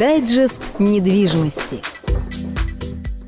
Дайджест недвижимости.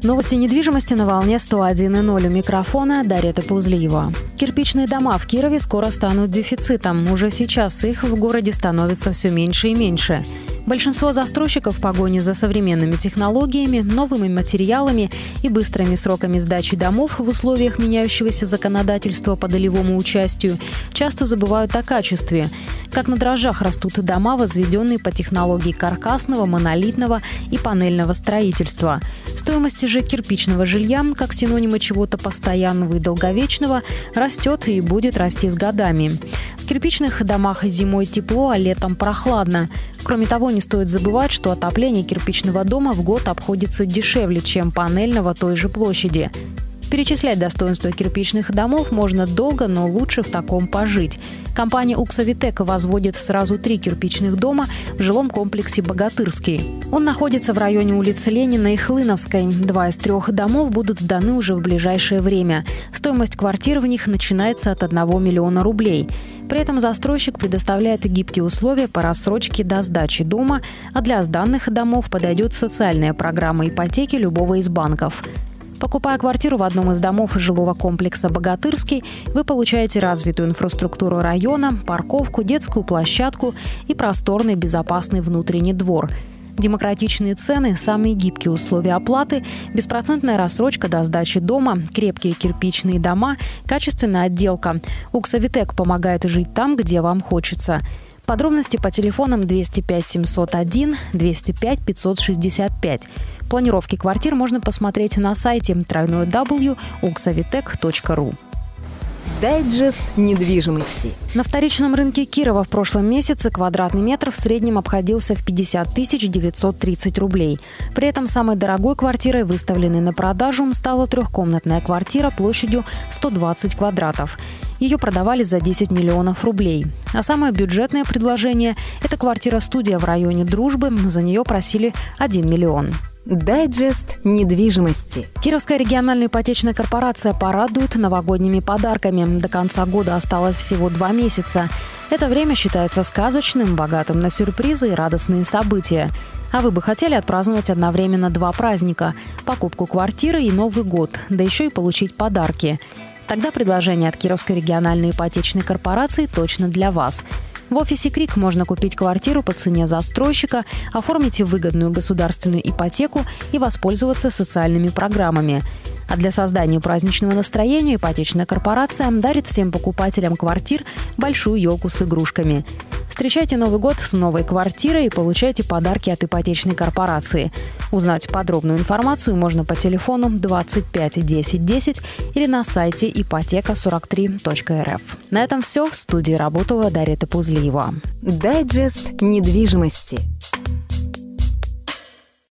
Новости недвижимости на волне 101.0 у микрофона Дарья Пузлиева. Кирпичные дома в Кирове скоро станут дефицитом. Уже сейчас их в городе становится все меньше и меньше. Большинство застройщиков в погоне за современными технологиями, новыми материалами и быстрыми сроками сдачи домов в условиях меняющегося законодательства по долевому участию часто забывают о качестве. Как на дрожжах растут дома, возведенные по технологии каркасного, монолитного и панельного строительства. Стоимость же кирпичного жилья, как синонима чего-то постоянного и долговечного, растет и будет расти с годами. В кирпичных домах зимой тепло, а летом прохладно. Кроме того, не стоит забывать, что отопление кирпичного дома в год обходится дешевле, чем панельного той же площади. Перечислять достоинства кирпичных домов можно долго, но лучше в таком пожить. Компания «Уксавитек» возводит сразу три кирпичных дома в жилом комплексе «Богатырский». Он находится в районе улицы Ленина и Хлыновской. Два из трех домов будут сданы уже в ближайшее время. Стоимость квартир в них начинается от 1 миллиона рублей. При этом застройщик предоставляет гибкие условия по рассрочке до сдачи дома, а для сданных домов подойдет социальная программа ипотеки любого из банков. Покупая квартиру в одном из домов жилого комплекса «Богатырский», вы получаете развитую инфраструктуру района, парковку, детскую площадку и просторный безопасный внутренний двор – Демократичные цены, самые гибкие условия оплаты, беспроцентная рассрочка до сдачи дома, крепкие кирпичные дома, качественная отделка. Уксавитек помогает жить там, где вам хочется. Подробности по телефонам 205 701 205 565. Планировки квартир можно посмотреть на сайте www.uxavitec.ru. Дайджест недвижимости. На вторичном рынке Кирова в прошлом месяце квадратный метр в среднем обходился в 50 тысяч 930 рублей. При этом самой дорогой квартирой, выставленной на продажу, стала трехкомнатная квартира площадью 120 квадратов. Ее продавали за 10 миллионов рублей. А самое бюджетное предложение – это квартира-студия в районе Дружбы. За нее просили 1 миллион. Дайджест недвижимости. Кировская региональная ипотечная корпорация порадует новогодними подарками. До конца года осталось всего два месяца. Это время считается сказочным, богатым на сюрпризы и радостные события. А вы бы хотели отпраздновать одновременно два праздника – покупку квартиры и Новый год, да еще и получить подарки. Тогда предложение от Кировской региональной ипотечной корпорации точно для вас – в офисе «Крик» можно купить квартиру по цене застройщика, оформить выгодную государственную ипотеку и воспользоваться социальными программами. А для создания праздничного настроения ипотечная корпорация дарит всем покупателям квартир большую елку с игрушками. Встречайте Новый год с новой квартирой и получайте подарки от ипотечной корпорации. Узнать подробную информацию можно по телефону 25 10 10 или на сайте ипотека43.рф. На этом все. В студии работала Дарья Пузлиева. Дайджест недвижимости.